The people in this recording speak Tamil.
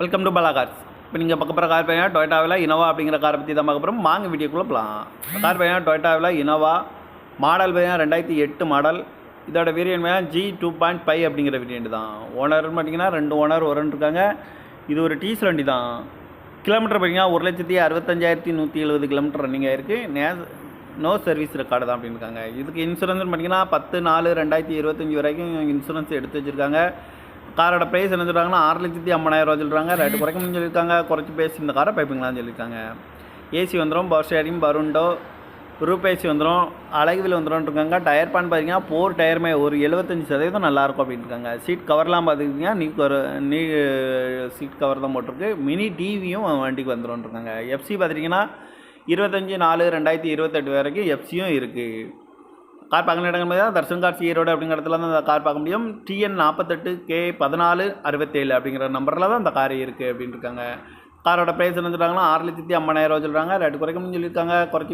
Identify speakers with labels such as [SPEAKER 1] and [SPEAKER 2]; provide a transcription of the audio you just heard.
[SPEAKER 1] வெல்கம் டு பாலா கார்ஸ் இப்போ நீங்கள் பக்க போகிற கார் பையனா டொயோட்டாவில் இனோவா அப்படிங்கிற காரை பற்றி தான் பார்க்க போகிறோம் வாங்க வீடியோக்குள்ளே போகலாம் கார் பையனா டொயோட்டாவில் இனோவா மாடல் பார்த்தீங்கன்னா ரெண்டாயிரத்தி எட்டு மாடல் இதோட variant G two point five அப்படிங்கிற வேரியன்ட் தான். ஓனர் பார்த்தீங்கன்னா ரெண்டு ஓனர் ஒரன் இருக்காங்க. இது ஒரு டீசல் வண்டி தான். கிலோமீட்டர் பார்த்தீங்கன்னா ஒரு லட்சத்தி அறுபத்தஞ்சாயிரத்தி நூற்றி எழுபது கிலோமீட்டர் ரன்னிங் ஆயிருக்கு நே நோ சர்வீஸ் ரெக்கார்டு தான் அப்படின்னு இருக்காங்க இதுக்கு இன்சூரன்ஸ் பார்த்தீங்கன்னா பத்து நாலு ரெண்டாயிரத்தி இருபத்தஞ்சி வரைக்கும் இன்சூரன்ஸ் எடுத்து வச்சுருக்காங்க. காரோட ப்ரைஸ் என்ன சொல்கிறாங்கன்னா ஆறு லட்சத்தி ஐம்பதாயிரம் ரூபா சொல்கிறாங்க ரேட்டு குறைக்கணும்னு சொல்லியிருக்காங்க. குறைச்சி பேசி இந்த காரை பைப்பிங்களான்னு சொல்லியிருக்காங்க. ஏசி வந்துடும் பவர் ஷேரிங் பருண்டோ ரூப் ஏசி வந்துடும் அழகுவில் வந்துடும் இருக்காங்க. டயர் பான் பார்த்தீங்கன்னா போர் டயருமே ஒரு எழுபத்தஞ்சி சதவீதம் நல்லாயிருக்கும் அப்படின்னு இருக்காங்க. சீட் கவர்லாம் பார்த்துக்கிட்டிங்கன்னா நீ கவர் நீ சீட் கவர் தான் போட்டிருக்கு. மினி டிவியும் வண்டிக்கு வந்துடும் இருக்காங்க. எஃப்சி பார்த்துட்டிங்கன்னா இருபத்தஞ்சி நாலு ரெண்டாயிரத்தி இருபத்தெட்டு வரைக்கும் எஃப்சியும் இருக்குது கார் பார்க்கணும் இடங்கள் தான் தர்ஷன் கார் சீரோடு அப்படிங்கிற இடத்துல தான் அந்த கார் பார்க்க முடியும். டிஎன் நாற்பத்தெட்டு கே பதினாலு அறுபத்தேழு அப்படிங்கிற நம்பரில் தான் இந்த கார் இருக்குது அப்படின்னு இருக்காங்க. காரோட ப்ரைஸ் என்ன சொல்கிறாங்கன்னா ஆறு லட்சத்தி ஐம்பதாயிரம் ரூபா சொல்கிறாங்க குறைக்க குறைக்கணும்னு சொல்லியிருக்காங்க. குறைச்சி